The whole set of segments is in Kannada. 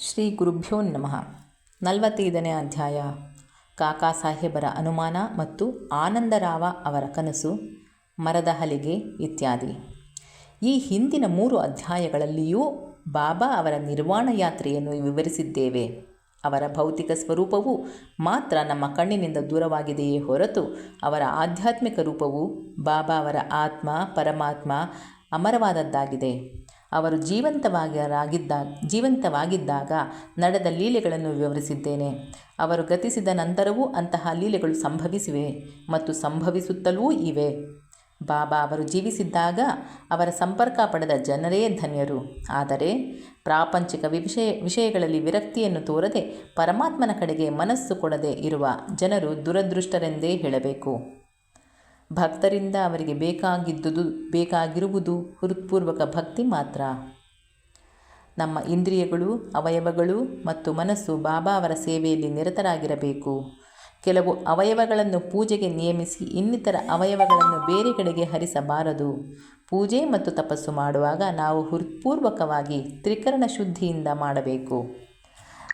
ಶ್ರೀ ಗುರುಭ್ಯೋ ನಮಃ. ನಲವತ್ತೈದನೇ ಅಧ್ಯಾಯ. ಕಾಕಾ ಸಾಹೇಬರ ಅನುಮಾನ ಮತ್ತು ಆನಂದರಾವ ಅವರ ಕನಸು, ಮರದ ಹಲಿಗೆ ಇತ್ಯಾದಿ. ಈ ಹಿಂದಿನ ಮೂರು ಅಧ್ಯಾಯಗಳಲ್ಲಿಯೂ ಬಾಬಾ ಅವರ ನಿರ್ವಾಣ ಯಾತ್ರೆಯನ್ನು ವಿವರಿಸಿದ್ದೇವೆ. ಅವರ ಭೌತಿಕ ಸ್ವರೂಪವು ಮಾತ್ರ ನಮ್ಮ ಕಣ್ಣಿನಿಂದ ದೂರವಾಗಿದೆಯೇ ಹೊರತು ಅವರ ಆಧ್ಯಾತ್ಮಿಕ ರೂಪವು ಬಾಬಾ ಅವರ ಆತ್ಮ, ಪರಮಾತ್ಮ ಅಮರವಾದದ್ದಾಗಿದೆ. ಅವರು ಜೀವಂತವಾಗಿರಾಗಿದ್ದ ಜೀವಂತವಾಗಿದ್ದಾಗ ನಡೆದ ಲೀಲೆಗಳನ್ನು ವಿವರಿಸಿದ್ದೇನೆ. ಅವರು ಗತಿಸಿದ ನಂತರವೂ ಅಂತಹ ಲೀಲೆಗಳು ಸಂಭವಿಸಿವೆ ಮತ್ತು ಸಂಭವಿಸುತ್ತಲೂ ಇವೆ. ಬಾಬಾ ಅವರು ಜೀವಿಸಿದ್ದಾಗ ಅವರ ಸಂಪರ್ಕ ಪಡೆದ ಜನರೇ ಧನ್ಯರು. ಆದರೆ ಪ್ರಾಪಂಚಿಕ ವಿಷಯ, ವಿಷಯಗಳಲ್ಲಿ ವಿರಕ್ತಿಯನ್ನು ತೋರದೆ ಪರಮಾತ್ಮನ ಕಡೆಗೆ ಮನಸ್ಸು ಕೊಡದೆ ಇರುವ ಜನರು ದುರದೃಷ್ಟರೆಂದೇ ಹೇಳಬೇಕು. ಭಕ್ತರಿಂದ ಅವರಿಗೆ ಬೇಕಾಗಿದ್ದುದು, ಬೇಕಾಗಿರುವುದು ಹೃತ್ಪೂರ್ವಕ ಭಕ್ತಿ ಮಾತ್ರ. ನಮ್ಮ ಇಂದ್ರಿಯಗಳು, ಅವಯವಗಳು ಮತ್ತು ಮನಸ್ಸು ಬಾಬಾ ಅವರ ಸೇವೆಯಲ್ಲಿ ನಿರತರಾಗಿರಬೇಕು. ಕೆಲವು ಅವಯವಗಳನ್ನು ಪೂಜೆಗೆ ನಿಯಮಿಸಿ ಇನ್ನಿತರ ಅವಯವಗಳನ್ನು ಬೇರೆ ಕಡೆಗೆ ಹರಿಸಬಾರದು. ಪೂಜೆ ಮತ್ತು ತಪಸ್ಸು ಮಾಡುವಾಗ ನಾವು ಹೃತ್ಪೂರ್ವಕವಾಗಿ ತ್ರಿಕರಣ ಶುದ್ಧಿಯಿಂದ ಮಾಡಬೇಕು.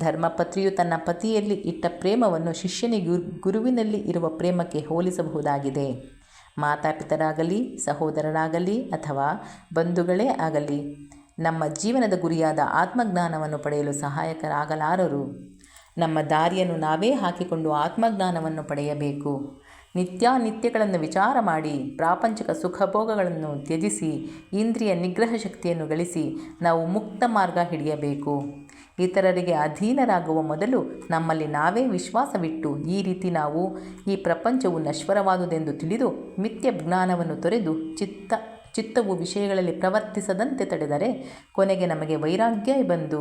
ಧರ್ಮಪತ್ರಿಯು ತನ್ನ ಪತಿಯಲ್ಲಿ ಇಟ್ಟ ಪ್ರೇಮವನ್ನು ಶಿಷ್ಯನಿಗೆ, ಗುರುವಿನಲ್ಲಿ ಇರುವ ಪ್ರೇಮಕ್ಕೆ ಹೋಲಿಸಬಹುದಾಗಿದೆ. ಮಾತಾಪಿತರಾಗಲಿ, ಸಹೋದರರಾಗಲಿ ಅಥವಾ ಬಂಧುಗಳೇ ಆಗಲಿ, ನಮ್ಮ ಜೀವನದ ಗುರಿಯಾದ ಆತ್ಮಜ್ಞಾನವನ್ನು ಪಡೆಯಲು ಸಹಾಯಕರಾಗಲಾರರು. ನಮ್ಮ ದಾರಿಯನ್ನು ನಾವೇ ಹಾಕಿಕೊಂಡು ಆತ್ಮಜ್ಞಾನವನ್ನು ಪಡೆಯಬೇಕು. ನಿತ್ಯಾನಿತ್ಯಗಳನ್ನು ವಿಚಾರ ಮಾಡಿ, ಪ್ರಾಪಂಚಿಕ ಸುಖಭೋಗಗಳನ್ನು ತ್ಯಜಿಸಿ, ಇಂದ್ರಿಯ ನಿಗ್ರಹ ಶಕ್ತಿಯನ್ನು ಗಳಿಸಿ ನಾವು ಮುಕ್ತ ಮಾರ್ಗ ಹಿಡಿಯಬೇಕು. ಇತರರಿಗೆ ಅಧೀನರಾಗುವ ಮೊದಲು ನಮ್ಮಲ್ಲಿ ನಾವೇ ವಿಶ್ವಾಸವಿಟ್ಟು ಈ ರೀತಿ ನಾವು ಈ ಪ್ರಪಂಚವು ನಶ್ವರವಾದುದೆಂದು ತಿಳಿದು ಮಿಥ್ಯ ಜ್ಞಾನವನ್ನು ತೊರೆದು ಚಿತ್ತ, ಚಿತ್ತವು ವಿಷಯಗಳಲ್ಲಿ ಪ್ರವರ್ತಿಸದಂತೆ ತಡೆದರೆ ಕೊನೆಗೆ ನಮಗೆ ವೈರಾಗ್ಯ ಬಂದು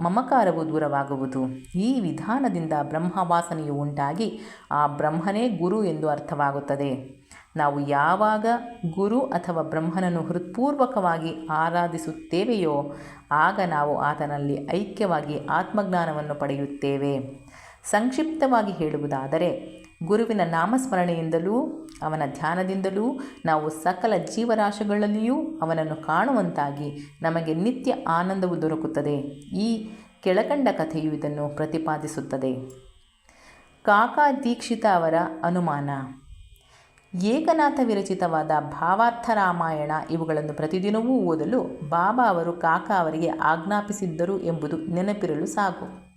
ಮಮಕಾರವು ದೂರವಾಗುವುದು. ಈ ವಿಧಾನದಿಂದ ಬ್ರಹ್ಮವಾಸನೆಯು ಉಂಟಾಗಿ ಆ ಬ್ರಹ್ಮನೇ ಗುರು ಎಂದು ಅರ್ಥವಾಗುತ್ತದೆ. ನಾವು ಯಾವಾಗ ಗುರು ಅಥವಾ ಬ್ರಹ್ಮನನ್ನು ಹೃತ್ಪೂರ್ವಕವಾಗಿ ಆರಾಧಿಸುತ್ತೇವೆಯೋ, ಆಗ ನಾವು ಆತನಲ್ಲಿ ಐಕ್ಯವಾಗಿ ಆತ್ಮಜ್ಞಾನವನ್ನು ಪಡೆಯುತ್ತೇವೆ. ಸಂಕ್ಷಿಪ್ತವಾಗಿ ಹೇಳುವುದಾದರೆ, ಗುರುವಿನ ನಾಮಸ್ಮರಣೆಯಿಂದಲೂ, ಅವನ ಧ್ಯಾನದಿಂದಲೂ, ನಾವು ಸಕಲ ಜೀವರಾಶಿಗಳಲ್ಲಿಯೂ ಅವನನ್ನು ಕಾಣುವಂತಾಗಿ ನಮಗೆ ನಿತ್ಯ ಆನಂದವು ದೊರಕುತ್ತದೆ. ಈ ಕೆಳಕಂಡ ಕಥೆಯು ಇದನ್ನು ಪ್ರತಿಪಾದಿಸುತ್ತದೆ. ಕಾಕಾ ದೀಕ್ಷಿತ ಅವರ ಅನುಮಾನ. ಏಕನಾಥ ವಿರಚಿತವಾದ ಭಾವಾರ್ಥ ರಾಮಾಯಣ ಇವುಗಳನ್ನು ಪ್ರತಿದಿನವೂ ಓದಲು ಬಾಬಾ ಅವರು ಕಾಕಾ ಅವರಿಗೆ ಆಜ್ಞಾಪಿಸಿದ್ದರು ಎಂಬುದು ನೆನಪಿರಲು ಸಾಕು.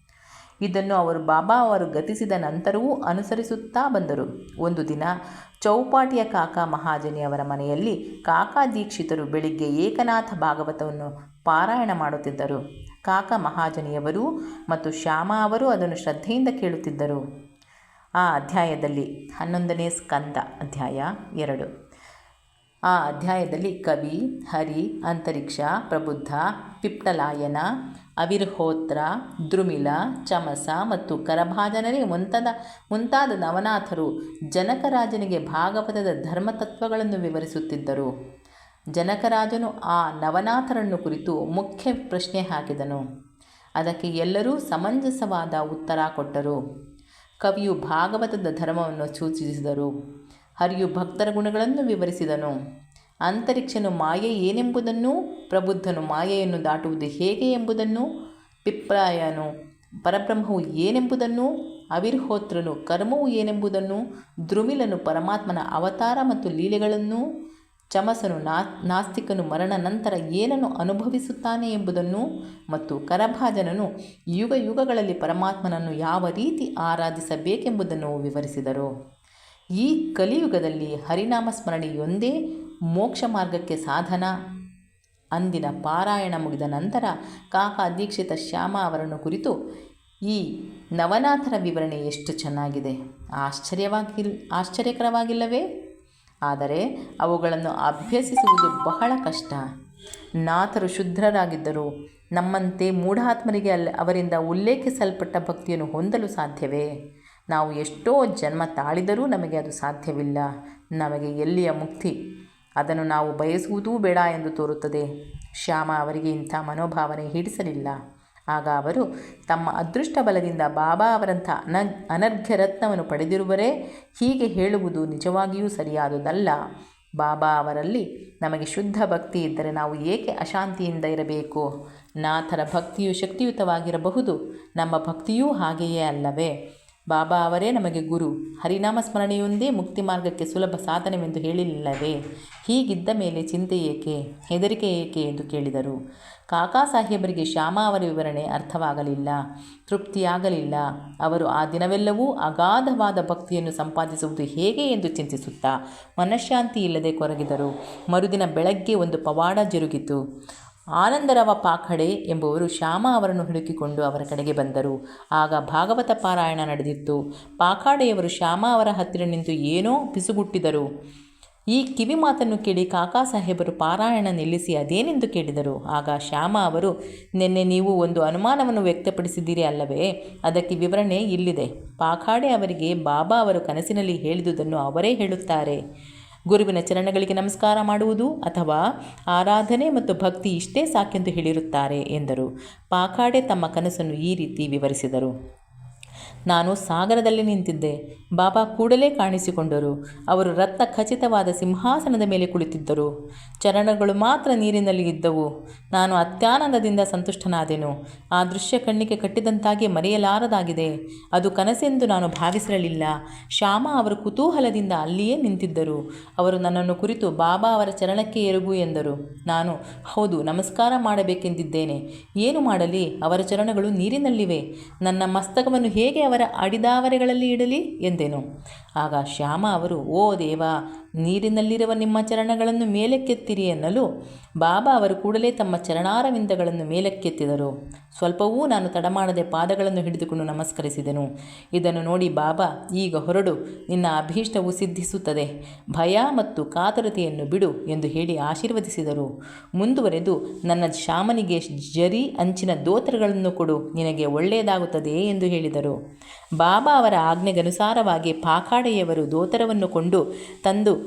ಇದನ್ನು ಅವರು ಬಾಬಾ ಅವರು ಗತಿಸಿದ ನಂತರವೂ ಅನುಸರಿಸುತ್ತಾ ಬಂದರು. ಒಂದು ದಿನ ಚೌಪಾಟಿಯ ಕಾಕಾ ಮಹಾಜನಿಯವರ ಮನೆಯಲ್ಲಿ ಕಾಕಾ ದೀಕ್ಷಿತರು ಬೆಳಿಗ್ಗೆ ಏಕನಾಥ ಭಾಗವತವನ್ನು ಪಾರಾಯಣ ಮಾಡುತ್ತಿದ್ದರು. ಕಾಕಾ ಮಹಾಜನಿಯವರು ಮತ್ತು ಶ್ಯಾಮ ಅವರು ಅದನ್ನು ಶ್ರದ್ಧೆಯಿಂದ ಕೇಳುತ್ತಿದ್ದರು. ಆ ಅಧ್ಯಾಯದಲ್ಲಿ ಹನ್ನೊಂದನೇ ಸ್ಕಂದ ಅಧ್ಯಾಯ ಎರಡು. ಆ ಅಧ್ಯಾಯದಲ್ಲಿ ಕವಿ, ಹರಿ, ಅಂತರಿಕ್ಷ, ಪ್ರಬುದ್ಧ, ಪಿಪ್ಟಲಾಯನ, ಅವಿರ್ಹೋತ್ರ ದ್ರುಮಿಲ ಚಮಸ ಮತ್ತು ಕರಭಾಜನರೇ ಮುಂತಾದ ಮುಂತಾದ ನವನಾಥರು ಜನಕರಾಜನಿಗೆ ಭಾಗವತದ ಧರ್ಮತತ್ವಗಳನ್ನು ವಿವರಿಸುತ್ತಿದ್ದರು. ಜನಕರಾಜನು ಆ ನವನಾಥರನ್ನು ಕುರಿತು ಮುಖ್ಯ ಪ್ರಶ್ನೆ ಹಾಕಿದನು. ಅದಕ್ಕೆ ಎಲ್ಲರೂ ಸಮಂಜಸವಾದ ಉತ್ತರ ಕೊಟ್ಟರು. ಕವಿಯು ಭಾಗವತದ ಧರ್ಮವನ್ನು ಸೂಚಿಸಿದರು. ಹರಿಯು ಭಕ್ತರ ಗುಣಗಳನ್ನು ವಿವರಿಸಿದನು. ಅಂತರಿಕ್ಷನು ಮಾಯೆ ಏನೆಂಬುದನ್ನು, ಪ್ರಬುದ್ಧನು ಮಾಯೆಯನ್ನು ದಾಟುವುದು ಹೇಗೆ ಎಂಬುದನ್ನು ಪಿಪ್ರಾಯನು ಪರಬ್ರಹ್ಮವು ಏನೆಂಬುದನ್ನು, ಅವಿರ್ಹೋತ್ರನು ಕರ್ಮವು ಏನೆಂಬುದನ್ನು ದ್ರುಮಿಲನು ಪರಮಾತ್ಮನ ಅವತಾರ ಮತ್ತು ಲೀಲೆಗಳನ್ನು ಚಮಸನು ನಾ, ನಾಸ್ತಿಕನು ಮರಣ ನಂತರ ಏನನ್ನು ಅನುಭವಿಸುತ್ತಾನೆ ಎಂಬುದನ್ನು ಮತ್ತು ಕರಭಾಜನನು ಯುಗ ಯುಗಗಳಲ್ಲಿ ಪರಮಾತ್ಮನನ್ನು ಯಾವ ರೀತಿ ಆರಾಧಿಸಬೇಕೆಂಬುದನ್ನು ವಿವರಿಸಿದರು. ಈ ಕಲಿಯುಗದಲ್ಲಿ ಹರಿನಾಮ ಸ್ಮರಣೆಯೊಂದೇ ಮೋಕ್ಷ ಮಾರ್ಗಕ್ಕೆ ಸಾಧನ. ಅಂದಿನ ಪಾರಾಯಣ ಮುಗಿದ ನಂತರ ಕಾಕಾ ದೀಕ್ಷಿತ ಶ್ಯಾಮ ಅವರನ್ನು ಕುರಿತು ಈ ನವನಾಥರ ವಿವರಣೆ ಎಷ್ಟು ಚೆನ್ನಾಗಿದೆ. ಆಶ್ಚರ್ಯವಾಗಿಲ್, ಆಶ್ಚರ್ಯಕರವಾಗಿಲ್ಲವೇ? ಆದರೆ ಅವುಗಳನ್ನು ಅಭ್ಯಸಿಸುವುದು ಬಹಳ ಕಷ್ಟ. ನಾಥರು ಶುದ್ಧರಾಗಿದ್ದರು ನಮ್ಮಂತೆ ಮೂಢಾತ್ಮರಿಗೆ ಅಲ್ಲಿ ಅವರಿಂದ ಉಲ್ಲೇಖಿಸಲ್ಪಟ್ಟ ಭಕ್ತಿಯನ್ನು ಹೊಂದಲು ಸಾಧ್ಯವೇ? ನಾವು ಎಷ್ಟೋ ಜನ್ಮ ತಾಳಿದರೂ ನಮಗೆ ಅದು ಸಾಧ್ಯವಿಲ್ಲ. ನಮಗೆ ಎಲ್ಲಿಯ ಮುಕ್ತಿ? ಅದನ್ನು ನಾವು ಬಯಸುವುದೂ ಬೇಡ ಎಂದು ತೋರುತ್ತದೆ. ಶ್ಯಾಮ ಅವರಿಗೆ ಇಂಥ ಮನೋಭಾವನೆ ಹಿಡಿಸಲಿಲ್ಲ. ಆಗ ಅವರು, ತಮ್ಮ ಅದೃಷ್ಟ ಬಲದಿಂದ ಬಾಬಾ ಅವರಂಥ ಅನ ಅನರ್ಘ್ಯ ರತ್ನವನ್ನು ಪಡೆದಿರುವರೇ ಹೀಗೆ ಹೇಳುವುದು ನಿಜವಾಗಿಯೂ ಸರಿಯಾದುದಲ್ಲ. ಬಾಬಾ ಅವರಲ್ಲಿ ನಮಗೆ ಶುದ್ಧ ಭಕ್ತಿ ಇದ್ದರೆ ನಾವು ಏಕೆ ಅಶಾಂತಿಯಿಂದ ಇರಬೇಕು? ನಾಥರ ಭಕ್ತಿಯು ಶಕ್ತಿಯುತವಾಗಿರಬಹುದು, ನಮ್ಮ ಭಕ್ತಿಯೂ ಹಾಗೆಯೇ ಅಲ್ಲವೇ? ಬಾಬಾ ಅವರೇ ನಮಗೆ ಗುರು. ಹರಿನಾಮ ಸ್ಮರಣೆಯೊಂದೇ ಮುಕ್ತಿ ಮಾರ್ಗಕ್ಕೆ ಸುಲಭ ಸಾಧನವೆಂದು ಹೇಳಿಲ್ಲವೇ? ಹೀಗಿದ್ದ ಮೇಲೆ ಚಿಂತೆ ಏಕೆ? ಹೆದರಿಕೆ ಏಕೆ ಎಂದು ಕೇಳಿದರು. ಕಾಕಾ ಸಾಹೇಬರಿಗೆ ಶ್ಯಾಮ ಅವರ ವಿವರಣೆ ಅರ್ಥವಾಗಲಿಲ್ಲ. ತೃಪ್ತಿಯಾಗಲಿಲ್ಲ. ಅವರು ಆ ದಿನವೆಲ್ಲವೂ ಅಗಾಧವಾದ ಭಕ್ತಿಯನ್ನು ಸಂಪಾದಿಸುವುದು ಹೇಗೆ ಎಂದು ಚಿಂತಿಸುತ್ತಾ ಮನಃಶಾಂತಿ ಇಲ್ಲದೆ ಕೊರಗಿದರು. ಮರುದಿನ ಬೆಳಗ್ಗೆ ಒಂದು ಪವಾಡ ಜರುಗಿತು. ಆನಂದರಾವ ಪಾಖಡೆ ಎಂಬುವರು ಶ್ಯಾಮ ಅವರನ್ನು ಹುಡುಕಿಕೊಂಡು ಅವರ ಕಡೆಗೆ ಬಂದರು. ಆಗ ಭಾಗವತ ಪಾರಾಯಣ ನಡೆದಿತ್ತು. ಪಾಖಾಡೆಯವರು ಶ್ಯಾಮ ಅವರ ಹತ್ತಿರ ನಿಂತು ಏನೋ ಪಿಸುಗುಟ್ಟಿದರು ಈ ಕಿವಿ ಮಾತನ್ನು ಕೇಳಿ ಕಾಕಾ ಸಾಹೇಬರು ಪಾರಾಯಣ ನಿಲ್ಲಿಸಿ ಅದೇನೆಂದು ಕೇಳಿದರು. ಆಗ ಶ್ಯಾಮ ಅವರು, ನಿನ್ನೆ ನೀವು ಒಂದು ಅನುಮಾನವನ್ನು ವ್ಯಕ್ತಪಡಿಸಿದ್ದೀರಿ ಅಲ್ಲವೇ? ಅದಕ್ಕೆ ವಿವರಣೆ ಇಲ್ಲಿದೆ. ಪಾಖಾಡೆ ಅವರಿಗೆ ಬಾಬಾ ಅವರು ಕನಸಿನಲ್ಲಿ ಹೇಳಿದುದನ್ನು ಅವರೇ ಹೇಳುತ್ತಾರೆ. ಗುರುವಿನ ಚರಣಗಳಿಗೆ ನಮಸ್ಕಾರ ಮಾಡುವುದು ಅಥವಾ ಆರಾಧನೆ ಮತ್ತು ಭಕ್ತಿ ಇಷ್ಟೇ ಸಾಕೆಂದು ಹೇಳಿರುತ್ತಾರೆ ಎಂದರು. ಪಾಖಾಡೆ ತಮ್ಮ ಕನಸನ್ನು ಈ ರೀತಿ ವಿವರಿಸಿದರು. ನಾನು ಸಾಗರದಲ್ಲಿ ನಿಂತಿದ್ದೆ. ಬಾಬಾ ಕೂಡಲೇ ಕಾಣಿಸಿಕೊಂಡರು. ಅವರು ರತ್ನ ಖಚಿತವಾದ ಸಿಂಹಾಸನದ ಮೇಲೆ ಕುಳಿತಿದ್ದರು. ಚರಣಗಳು ಮಾತ್ರ ನೀರಿನಲ್ಲಿ ಇದ್ದವು. ನಾನು ಅತ್ಯಾನಂದದಿಂದ ಸಂತುಷ್ಟನಾದೆನು. ಆ ದೃಶ್ಯ ಕಣ್ಣಿಗೆ ಕಟ್ಟಿದಂತಾಗಿ ಮರೆಯಲಾರದಾಗಿದೆ. ಅದು ಕನಸೆಂದು ನಾನು ಭಾವಿಸಿರಲಿಲ್ಲ. ಶ್ಯಾಮ ಅವರು ಕುತೂಹಲದಿಂದ ಅಲ್ಲಿಯೇ ನಿಂತಿದ್ದರು. ಅವರು ನನ್ನನ್ನು ಕುರಿತು ಬಾಬಾ ಅವರ ಚರಣಕ್ಕೆ ಎರಗು ಎಂದರು. ನಾನು, ಹೌದು, ನಮಸ್ಕಾರ ಮಾಡಬೇಕೆಂದಿದ್ದೇನೆ. ಏನು ಮಾಡಲಿ? ಅವರ ಚರಣಗಳು ನೀರಿನಲ್ಲಿವೆ. ನನ್ನ ಮಸ್ತಕವನ್ನು ಹೇಗೆ ಅವರ ಅಡಿದಾವರೆಗಳಲ್ಲಿ ಇಡಲಿ ಎಂದೆನು. ಆಗ ಶ್ಯಾಮ ಅವರು ಓ ದೇವ ನೀರಿನಲ್ಲಿರುವ ನಿಮ್ಮ ಚರಣಗಳನ್ನು ಮೇಲಕ್ಕೆತ್ತಿರಿ ಎನ್ನಲು ಬಾಬಾ ಅವರು ಕೂಡಲೇ ತಮ್ಮ ಚರಣಾರವಿಂದಗಳನ್ನು ಮೇಲಕ್ಕೆತ್ತಿದರು. ಸ್ವಲ್ಪವೂ ನಾನು ತಡಮಾಡದೆ ಪಾದಗಳನ್ನು ಹಿಡಿದುಕೊಂಡು ನಮಸ್ಕರಿಸಿದೆನು. ಇದನ್ನು ನೋಡಿ ಬಾಬಾ, ಈಗ ಹೊರಡು, ನಿನ್ನ ಅಭೀಷ್ಟವು ಸಿದ್ಧಿಸುತ್ತದೆ. ಭಯ ಮತ್ತು ಕಾತರತೆಯನ್ನು ಬಿಡು ಎಂದು ಹೇಳಿ ಆಶೀರ್ವದಿಸಿದರು. ಮುಂದುವರೆದು, ನನ್ನ ಶಾಮನಿಗೆ ಜರಿ ಅಂಚಿನ ದೋತ್ರಗಳನ್ನು ಕೊಡು, ನಿನಗೆ ಒಳ್ಳೆಯದಾಗುತ್ತದೆ ಎಂದು ಹೇಳಿದರು. ಬಾಬಾ ಅವರ ಆಜ್ಞೆಗನುಸಾರವಾಗಿ ಪಾಖಾಡೆಯವರು ದೋತರವನ್ನು ಕೊಂಡು ತಂದು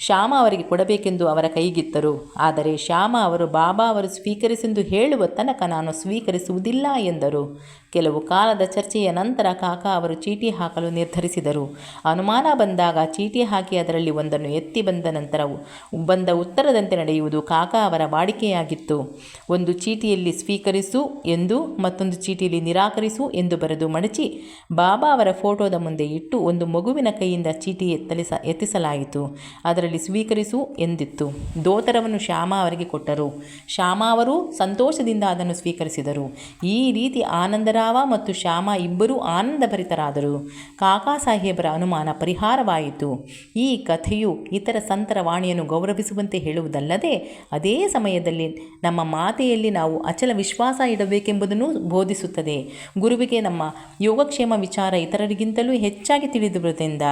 ಶ್ಯಾಮ ಅವರಿಗೆ ಕೊಡಬೇಕೆಂದು ಅವರ ಕೈಗಿತ್ತರು. ಆದರೆ ಶ್ಯಾಮ ಅವರು, ಬಾಬಾ ಅವರು ಸ್ವೀಕರಿಸೆಂದು ಹೇಳುವ ತನಕ ನಾನು ಸ್ವೀಕರಿಸುವುದಿಲ್ಲ ಎಂದರು. ಕೆಲವು ಕಾಲದ ಚರ್ಚೆಯ ನಂತರ ಕಾಕಾ ಅವರು ಚೀಟಿ ಹಾಕಲು ನಿರ್ಧರಿಸಿದರು. ಅನುಮಾನ ಬಂದಾಗ ಚೀಟಿ ಹಾಕಿ ಅದರಲ್ಲಿ ಒಂದನ್ನು ಎತ್ತಿ ಬಂದ ನಂತರ ಬಂದ ಉತ್ತರದಂತೆ ನಡೆಯುವುದು ಕಾಕಾ ಅವರ ವಾಡಿಕೆಯಾಗಿತ್ತು. ಒಂದು ಚೀಟಿಯಲ್ಲಿ ಸ್ವೀಕರಿಸು ಎಂದು, ಮತ್ತೊಂದು ಚೀಟಿಯಲ್ಲಿ ನಿರಾಕರಿಸು ಎಂದು ಬರೆದು ಮಡಚಿ, ಬಾಬಾ ಅವರ ಫೋಟೋದ ಮುಂದೆ ಇಟ್ಟು ಒಂದು ಮಗುವಿನ ಕೈಯಿಂದ ಚೀಟಿ ಎತ್ತಲಿಸ, ಎತ್ತಿಸಲಾಯಿತು. ಅದರಲ್ಲಿ ಸ್ವೀಕರಿಸು ಎಂದಿತ್ತು. ದೋತರವನ್ನು ಶ್ಯಾಮ ಅವರಿಗೆ ಕೊಟ್ಟರು. ಶ್ಯಾಮ ಅವರು ಸಂತೋಷದಿಂದ ಅದನ್ನು ಸ್ವೀಕರಿಸಿದರು. ಈ ರೀತಿ ಆನಂದರಾವ ಮತ್ತು ಶ್ಯಾಮ ಇಬ್ಬರೂ ಆನಂದಭರಿತರಾದರು. ಕಾಕಾ ಸಾಹೇಬರ ಅನುಮಾನ ಪರಿಹಾರವಾಯಿತು. ಈ ಕಥೆಯು ಇತರ ಸಂತರ ವಾಣಿಯನ್ನು ಗೌರವಿಸುವಂತೆ ಹೇಳುವುದಲ್ಲದೆ, ಅದೇ ಸಮಯದಲ್ಲಿ ನಮ್ಮ ಮಾತೆಯಲ್ಲಿ ನಾವು ಅಚಲ ವಿಶ್ವಾಸ ಇಡಬೇಕೆಂಬುದನ್ನು ಬೋಧಿಸುತ್ತದೆ. ಗುರುವಿಗೆ ನಮ್ಮ ಯೋಗಕ್ಷೇಮ ವಿಚಾರ ಇತರರಿಗಿಂತಲೂ ಹೆಚ್ಚಾಗಿ ತಿಳಿದಿರುವುದರಿಂದ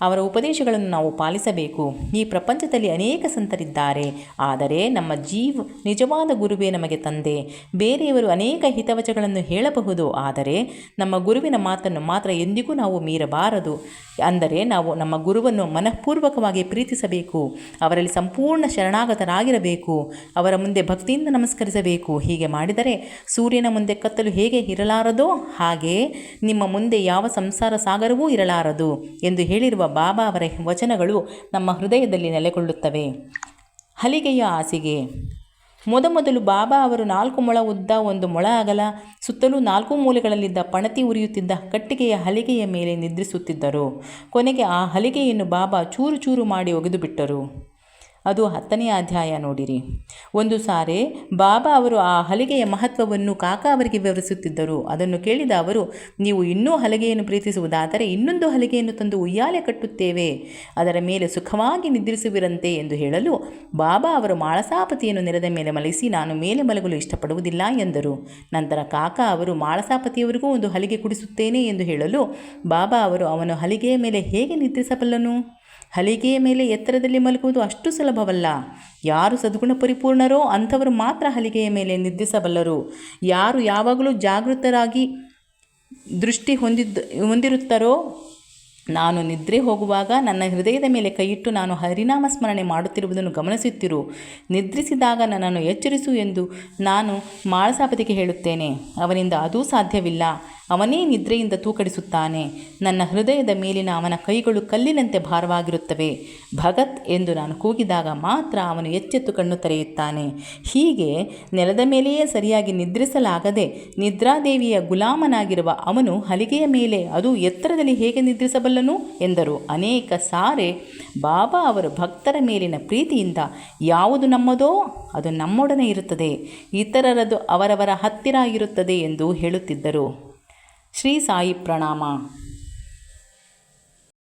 ಅವರ ಉಪದೇಶಗಳನ್ನು ನಾವು ಪಾಲಿಸಬೇಕು. ಪ್ರಪಂಚದಲ್ಲಿ ಅನೇಕ ಸಂತರಿದ್ದಾರೆ. ಆದರೆ ನಮ್ಮ ಜೀವ ನಿಜವಾದ ಗುರುವೇ ನಮಗೆ ತಂದೆ. ಬೇರೆಯವರು ಅನೇಕ ಹಿತವಚಗಳನ್ನು ಹೇಳಬಹುದು. ಆದರೆ ನಮ್ಮ ಗುರುವಿನ ಮಾತನ್ನು ಮಾತ್ರ ಎಂದಿಗೂ ನಾವು ಮೀರಬಾರದು. ಅಂದರೆ ನಾವು ನಮ್ಮ ಗುರುವನ್ನು ಮನಃಪೂರ್ವಕವಾಗಿ ಪ್ರೀತಿಸಬೇಕು. ಅವರಲ್ಲಿ ಸಂಪೂರ್ಣ ಶರಣಾಗತರಾಗಿರಬೇಕು. ಅವರ ಮುಂದೆ ಭಕ್ತಿಯಿಂದ ನಮಸ್ಕರಿಸಬೇಕು. ಹೀಗೆ ಮಾಡಿದರೆ ಸೂರ್ಯನ ಮುಂದೆ ಕತ್ತಲು ಹೇಗೆ ಇರಲಾರದೋ ಹಾಗೆ ನಿಮ್ಮ ಮುಂದೆ ಯಾವ ಸಂಸಾರ ಸಾಗರವೂ ಇರಲಾರದು ಎಂದು ಹೇಳಿರುವ ಬಾಬಾ ಅವರ ವಚನಗಳು ನಮ್ಮ ಹೃದಯದಲ್ಲಿ ನೆಲೆಗೊಳ್ಳುತ್ತವೆ. ಹಲಿಗೆಯ ಹಾಸಿಗೆ. ಮೊದಮೊದಲು ಬಾಬಾ ಅವರು ನಾಲ್ಕು ಮೊಳ ಉದ್ದ ಒಂದು ಮೊಳ ಅಗಲ, ಸುತ್ತಲೂ ನಾಲ್ಕು ಮೂಲೆಗಳಲ್ಲಿದ್ದ ಪಣತಿ ಉರಿಯುತ್ತಿದ್ದ ಕಟ್ಟಿಗೆಯ ಹಲಿಗೆಯ ಮೇಲೆ ನಿದ್ರಿಸುತ್ತಿದ್ದರು. ಕೊನೆಗೆ ಆ ಹಲಿಗೆಯನ್ನು ಬಾಬಾ ಚೂರು ಚೂರು ಮಾಡಿ ಒಗೆದು ಬಿಟ್ಟರು ಅದು ಹತ್ತನೆಯ ಅಧ್ಯಾಯ ನೋಡಿರಿ. ಒಂದು ಸಾರೆ, ಬಾಬಾ ಅವರು ಆ ಹಲಿಗೆಯ ಮಹತ್ವವನ್ನು ಕಾಕಾ ಅವರಿಗೆ ವಿವರಿಸುತ್ತಿದ್ದರು. ಅದನ್ನು ಕೇಳಿದ ಅವರು, ನೀವು ಇನ್ನೂ ಹಲಗೆಯನ್ನು ಪ್ರೀತಿಸುವುದಾದರೆ ಇನ್ನೊಂದು ಹಲಗೆಯನ್ನು ತಂದು ಉಯ್ಯಾಲೆ ಕಟ್ಟುತ್ತೇವೆ. ಅದರ ಮೇಲೆ ಸುಖವಾಗಿ ನಿದ್ರಿಸುವಿರಂತೆ ಎಂದು ಹೇಳಲು ಬಾಬಾ ಅವರು ಮಾಳಸಾಪತಿಯನ್ನು ನೆಲದ ಮೇಲೆ ಮಲಗಿಸಿ, ನಾನು ಮೇಲೆ ಮಲಗಲು ಇಷ್ಟಪಡುವುದಿಲ್ಲ ಎಂದರು. ನಂತರ ಕಾಕಾ ಅವರು, ಮಾಳಸಾಪತಿಯವರಿಗೂ ಒಂದು ಹಲಿಗೆ ಕುಡಿಸುತ್ತೇನೆ ಎಂದು ಹೇಳಲು ಬಾಬಾ ಅವರು, ಅವನು ಹಲಿಗೆಯ ಮೇಲೆ ಹೇಗೆ ನಿದ್ರಿಸಬಲ್ಲನು? ಹಲಿಗೆಯ ಮೇಲೆ ಎತ್ತರದಲ್ಲಿ ಮಲಗುವುದು ಅಷ್ಟು ಸುಲಭವಲ್ಲ. ಯಾರು ಸದ್ಗುಣ ಪರಿಪೂರ್ಣರೋ ಅಂಥವರು ಮಾತ್ರ ಹಲಿಗೆಯ ಮೇಲೆ ನಿದ್ರಿಸಬಲ್ಲರು. ಯಾರು ಯಾವಾಗಲೂ ಜಾಗೃತರಾಗಿ ದೃಷ್ಟಿ ಹೊಂದಿದ್ದ ಹೊಂದಿರುತ್ತಾರೋ, ನಾನು ನಿದ್ರೆ ಹೋಗುವಾಗ ನನ್ನ ಹೃದಯದ ಮೇಲೆ ಕೈಯಿಟ್ಟು ನಾನು ಹರಿನಾಮ ಸ್ಮರಣೆ ಮಾಡುತ್ತಿರುವುದನ್ನು ಗಮನಿಸುತ್ತಿರು. ನಿದ್ರಿಸಿದಾಗ ನನ್ನನ್ನು ಎಚ್ಚರಿಸು ಎಂದು ನಾನು ಮಾಳಸಾಪತಿಗೆ ಹೇಳುತ್ತೇನೆ. ಅವನಿಂದ ಅದೂ ಸಾಧ್ಯವಿಲ್ಲ. ಅವನೇ ನಿದ್ರೆಯಿಂದ ತೂಕಡಿಸುತ್ತಾನೆ. ನನ್ನ ಹೃದಯದ ಮೇಲಿನ ಅವನ ಕೈಗಳು ಕಲ್ಲಿನಂತೆ ಭಾರವಾಗಿರುತ್ತವೆ. ಭಗತ್ ಎಂದು ನಾನು ಕೂಗಿದಾಗ ಮಾತ್ರ ಅವನು ಎಚ್ಚೆತ್ತು ಕಣ್ಣು ತೆರೆಯುತ್ತಾನೆ. ಹೀಗೆ ನೆಲದ ಮೇಲೆಯೇ ಸರಿಯಾಗಿ ನಿದ್ರಿಸಲಾಗದೆ ನಿದ್ರಾದೇವಿಯ ಗುಲಾಮನಾಗಿರುವ ಅವನು ಹಲಿಗೆಯ ಮೇಲೆ ಅದು ಎತ್ತರದಲ್ಲಿ ಹೇಗೆ ನಿದ್ರಿಸಬಲ್ಲನು ಎಂದರು. ಅನೇಕ ಸಾರೆ ಬಾಬಾ ಅವರು ಭಕ್ತರ ಮೇಲಿನ ಪ್ರೀತಿಯಿಂದ ಯಾವುದು ನಮ್ಮದೋ ಅದು ನಮ್ಮೊಡನೆ ಇರುತ್ತದೆ. ಇತರರದು ಅವರವರ ಹತ್ತಿರ ಇರುತ್ತದೆ ಎಂದು ಹೇಳುತ್ತಿದ್ದರು. ஸ்ரீ சாயி பிரணாமா.